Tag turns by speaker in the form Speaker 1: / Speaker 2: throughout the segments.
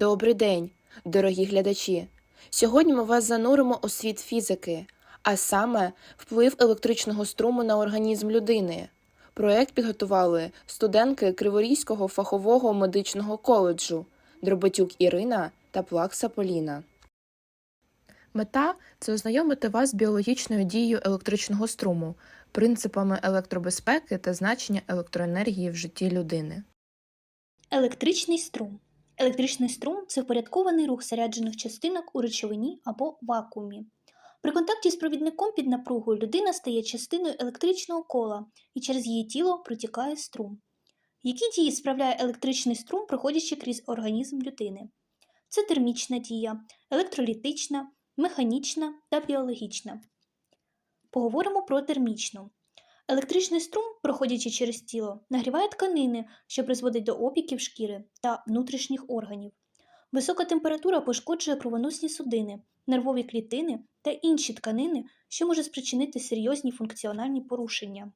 Speaker 1: Добрий день, дорогі глядачі! Сьогодні ми вас зануримо у світ фізики, а саме вплив електричного струму на організм людини. Проект підготували студентки Криворізького фахового медичного коледжу Дроботюк Ірина та Плакса Поліна. Мета це ознайомити вас з біологічною дією електричного струму, принципами електробезпеки та значення електроенергії в житті людини.
Speaker 2: Електричний струм. Електричний струм це впорядкований рух заряджених частинок у речовині або вакуумі. При контакті з провідником під напругою людина стає частиною електричного кола і через її тіло протікає струм. Які дії справляє електричний струм, проходячи крізь організм людини? Це термічна дія, електролітична, механічна та біологічна. Поговоримо про термічну. Електричний струм, проходячи через тіло, нагріває тканини, що призводить до опіків шкіри та внутрішніх органів. Висока температура пошкоджує кровоносні судини, нервові клітини та інші тканини, що може спричинити серйозні функціональні порушення.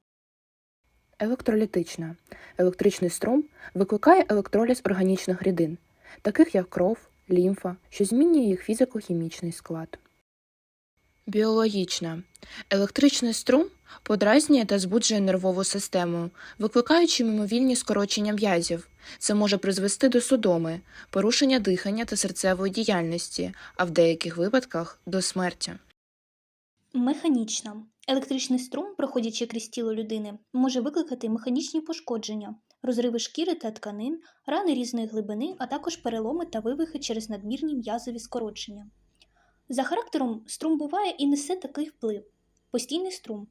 Speaker 1: Електролітична. Електричний струм викликає електроліз органічних рідин, таких як кров, лімфа, що змінює їх фізико-хімічний склад. Біологічна. Електричний струм подразнює та збуджує нервову систему, викликаючи мимовільні скорочення м'язів. Це може призвести до судоми, порушення дихання та серцевої діяльності, а в деяких випадках до смерті.
Speaker 2: Механічна. Електричний струм, проходячи крізь тіло людини, може викликати механічні пошкодження, розриви шкіри та тканин, рани різної глибини, а також переломи та вивихи через надмірні м'язові скорочення. За характером струм буває і несе такий вплив: постійний струм.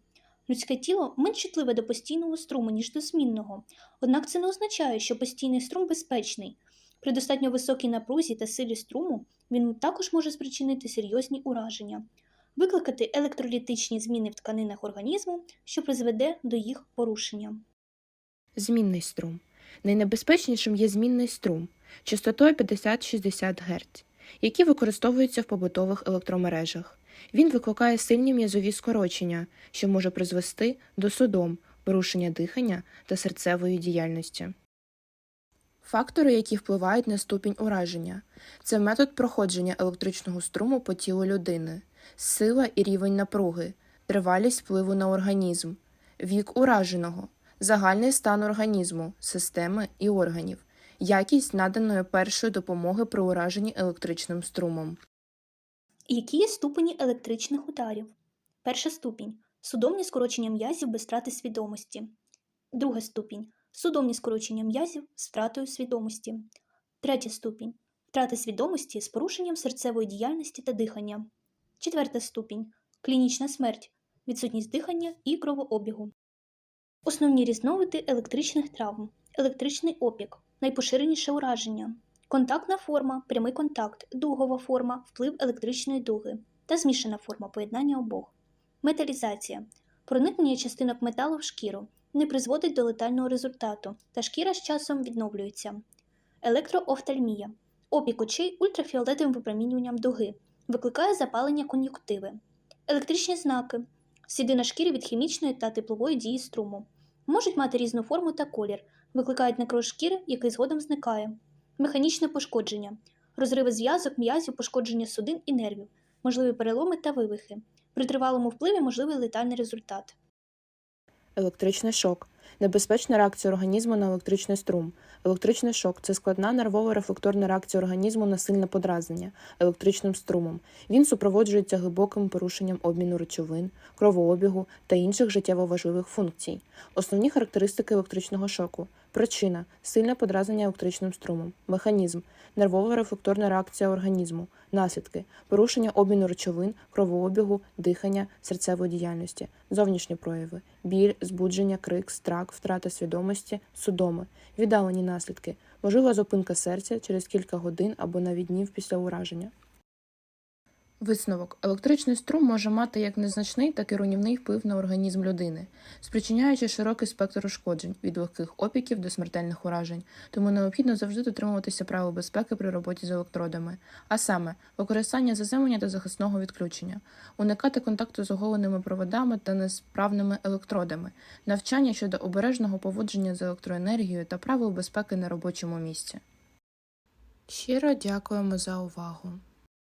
Speaker 2: Людське тіло менш чутливе до постійного струму, ніж до змінного, однак це не означає, що постійний струм безпечний. При достатньо високій напрузі та силі струму він також може спричинити серйозні ураження, викликати електролітичні зміни в тканинах організму, що призведе до їх порушення.
Speaker 1: Змінний струм. Найнебезпечнішим є змінний струм частотою 50-60 Гц, який використовується в побутових електромережах. Він викликає сильні м'язові скорочення, що може призвести до судом, порушення дихання та серцевої діяльності. Фактори, які впливають на ступінь ураження, це метод проходження електричного струму по тілу людини, сила і рівень напруги, тривалість впливу на організм, вік ураженого, загальний стан організму, системи і органів, якість наданої першої допомоги при ураженні електричним струмом.
Speaker 2: Які є ступені електричних ударів? Перша ступінь судомні скорочення м'язів без втрати свідомості. Друга ступінь судомні скорочення м'язів з втратою свідомості. Третя ступінь втрата свідомості з порушенням серцевої діяльності та дихання. Четверта ступінь клінічна смерть, відсутність дихання і кровообігу. Основні різновиди електричних травм. Електричний опік найпоширеніше ураження. Контактна форма, прямий контакт, дугова форма, вплив електричної дуги та змішана форма поєднання обох. Металізація проникнення частинок металу в шкіру не призводить до летального результату, та шкіра з часом відновлюється. Електроофтальмія опік очей ультрафіолетовим випромінюванням дуги, викликає запалення кон'юктиви. Електричні знаки сліди на шкірі від хімічної та теплової дії струму. Можуть мати різну форму та колір, викликають некроз шкіри, який згодом зникає. Механічне пошкодження, розриви зв'язок, м'язів, пошкодження судин і нервів, можливі переломи та вивихи. При тривалому впливі можливий летальний результат.
Speaker 1: Електричний шок небезпечна реакція організму на електричний струм. Електричний шок це складна нервова рефлекторна реакція організму на сильне подразнення електричним струмом. Він супроводжується глибоким порушенням обміну речовин, кровообігу та інших життєво важливих функцій. Основні характеристики електричного шоку: причина сильне подразнення електричним струмом, механізм, нервова рефлекторна реакція організму, наслідки, порушення обміну речовин, кровообігу, дихання, серцевої діяльності, зовнішні прояви, біль, збудження, крик, страх, втрата свідомості, судоми, віддалені наслідки, можлива зупинка серця через кілька годин або навіть днів після ураження. Висновок. Електричний струм може мати як незначний, так і руйнівний вплив на організм людини, спричиняючи широкий спектр ушкоджень від легких опіків до смертельних уражень, тому необхідно завжди дотримуватися правил безпеки при роботі з електродами, а саме використання заземлення та захисного відключення, уникати контакту з оголеними проводами та несправними електродами, навчання щодо обережного поводження з електроенергією та правил безпеки на робочому місці. Щиро дякуємо за увагу!